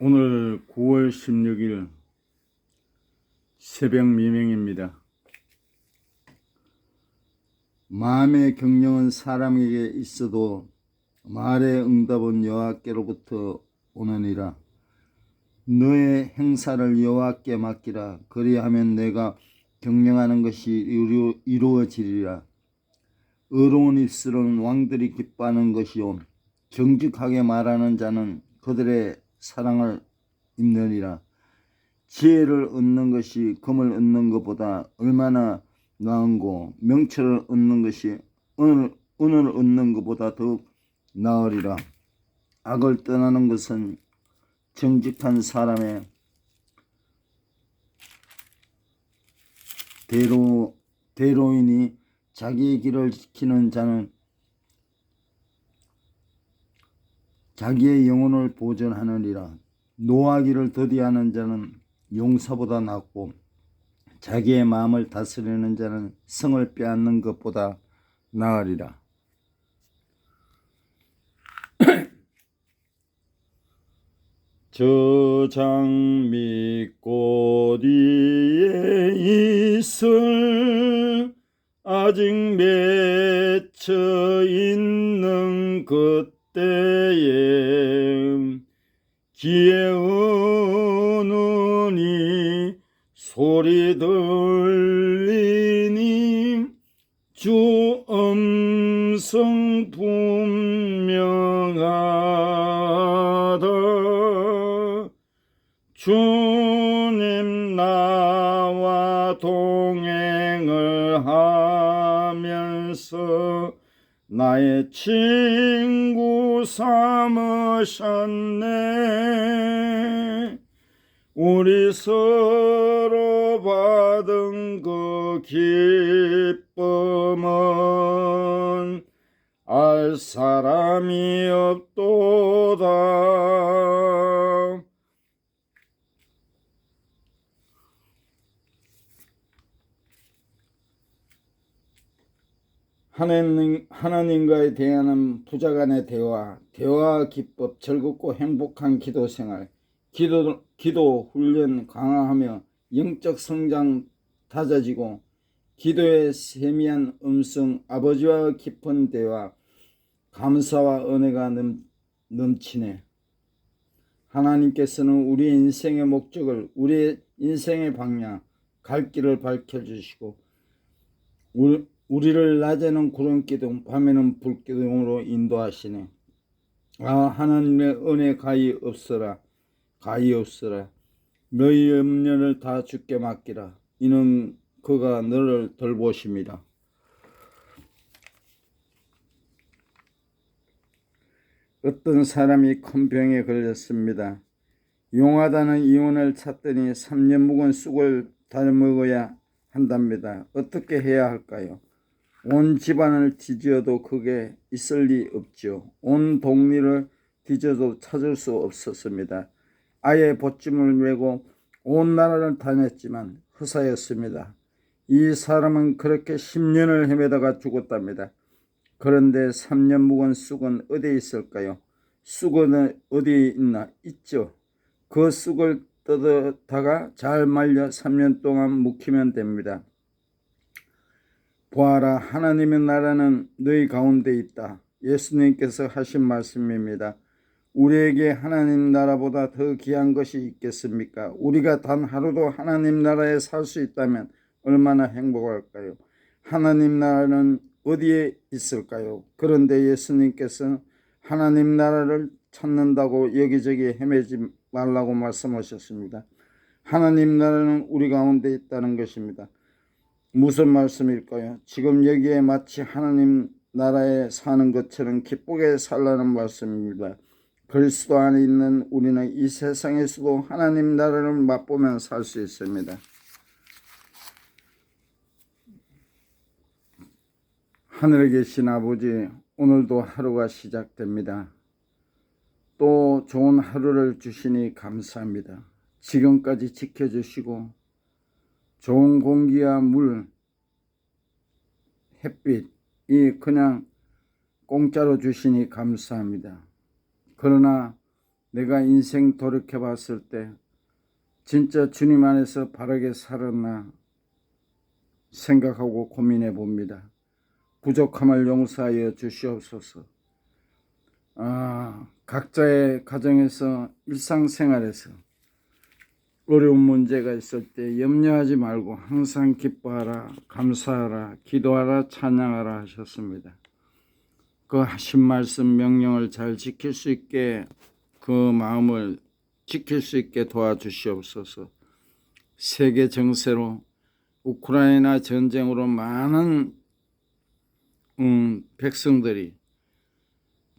오늘 9월 16일 새벽 미명입니다. 마음의 경영은 사람에게 있어도 말의 응답은 여호와께로부터 오느니라. 너의 행사를 여호와께 맡기라. 그리하면 내가 경영하는 것이 이루- 이루어지리라. 의로운 입술은 왕들이 기뻐하는 것이요 정직하게 말하는 자는 그들의 사랑을 입느니라. 지혜를 얻는 것이 금을 얻는 것보다 얼마나 나은고 명철을 얻는 것이 은을, 은을 얻는 것보다 더욱 나으리라. 악을 떠나는 것은 정직한 사람의 대로 대로인이 자기의 길을 지키는 자는 자기의 영혼을 보존하느니라. 노하기를 더디하는 자는 용사보다 낫고 자기의 마음을 다스리는 자는 성을 빼앗는 것보다 나으리라. 저 장미 꼬리에 있을 아직 맺혀 있는 그때에 기에 오느니 소리 들리니 주 음성 분명하다 주님 나와 동행을 하면서 나의 친구 삼으셨네. 우리 서로 받은 그 기쁨은 알 사람이 없도다 하나님, 하나님과의 대화는 부자 간의 대화, 대화 기법, 즐겁고 행복한 기도 생활, 기도, 기도 훈련 강화하며 영적 성장 다져지고 기도의 세미한 음성, 아버지와 깊은 대화, 감사와 은혜가 넘, 넘치네. 하나님께서는 우리 인생의 목적을, 우리 인생의 방향, 갈 길을 밝혀주시고, 우리, 우리를 낮에는 구름 기둥, 밤에는 불 기둥으로 인도하시네. 아, 하나님의 은혜 가히 없어라. 가히 없어라. 너희 염려를 다 주께 맡기라. 이는 그가 너를 돌보십니다. 어떤 사람이 큰 병에 걸렸습니다. 용하다는 이혼을 찾더니 3년 묵은 쑥을 다 먹어야 한답니다. 어떻게 해야 할까요? 온 집안을 뒤져도 그게 있을 리 없죠. 온 동리를 뒤져도 찾을 수 없었습니다. 아예 보찜을 메고 온 나라를 다녔지만 허사였습니다. 이 사람은 그렇게 10년을 헤매다가 죽었답니다. 그런데 3년 묵은 쑥은 어디에 있을까요? 쑥은 어디에 있나? 있죠. 그 쑥을 뜯어다가 잘 말려 3년 동안 묵히면 됩니다. 보아라 하나님의 나라는 너희 가운데 있다. 예수님께서 하신 말씀입니다. 우리에게 하나님 나라보다 더 귀한 것이 있겠습니까? 우리가 단 하루도 하나님 나라에 살 수 있다면 얼마나 행복할까요? 하나님 나라는 어디에 있을까요? 그런데 예수님께서 하나님 나라를 찾는다고 여기저기 헤매지 말라고 말씀하셨습니다. 하나님 나라는 우리 가운데 있다는 것입니다. 무슨 말씀일까요? 지금 여기에 마치 하나님 나라에 사는 것처럼 기쁘게 살라는 말씀입니다. 그리스도 안에 있는 우리는 이 세상에서도 하나님 나라를 맛보면 살 수 있습니다. 하늘에 계신 아버지, 오늘도 하루가 시작됩니다. 또 좋은 하루를 주시니 감사합니다. 지금까지 지켜주시고 좋은 공기와 물, 햇빛이 그냥 공짜로 주시니 감사합니다. 그러나 내가 인생 돌이켜 봤을 때 진짜 주님 안에서 바르게 살았나 생각하고 고민해 봅니다. 부족함을 용서하여 주시옵소서. 아, 각자의 가정에서 일상생활에서 어려운 문제가 있을 때 염려하지 말고 항상 기뻐하라, 감사하라, 기도하라, 찬양하라 하셨습니다. 그 하신 말씀 명령을 잘 지킬 수 있게 그 마음을 지킬 수 있게 도와주시옵소서. 세계 정세로 우크라이나 전쟁으로 많은 음, 백성들이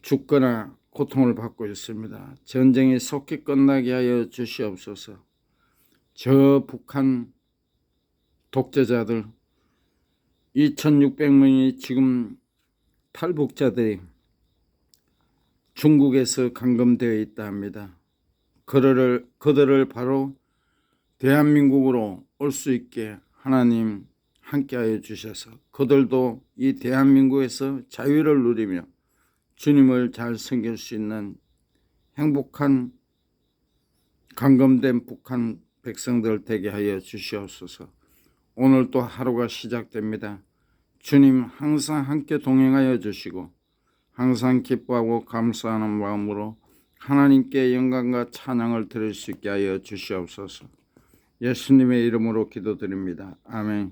죽거나 고통을 받고 있습니다. 전쟁이 속히 끝나게 하여 주시옵소서. 저 북한 독재자들 2,600명이 지금 탈북자들이 중국에서 감금되어 있다 합니다. 그들을, 그들을 바로 대한민국으로 올 수 있게 하나님 함께하여 주셔서 그들도 이 대한민국에서 자유를 누리며 주님을 잘 섬길 수 있는 행복한 감금된 북한 백성들 되게 하여 주시옵소서. 오늘 또 하루가 시작됩니다. 주님 항상 함께 동행하여 주시고 항상 기뻐하고 감사하는 마음으로 하나님께 영광과 찬양을 드릴 수 있게 하여 주시옵소서. 예수님의 이름으로 기도드립니다. 아멘.